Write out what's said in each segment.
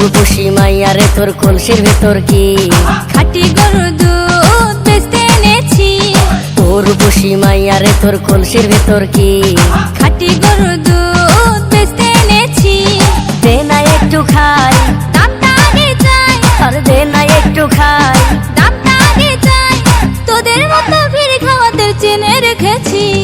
রূপসী মাইয়ারে তোর কলসির ভেতর কি? খাটি গরু দুধ বেচতে এনেছি। ও রূপসী মাইয়ারে তোর কলসির ভেতর কি? খাটি গরু দুধ বেচতে এনেছি। দে না একটু খাই। দামটা আগে চাই। আর দে না একটু খাই। দামটা আগে চাই। তোদের মতো ভিড় খাওয়াদের চেনে রেখেছি।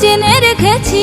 চেনে রেখেছি।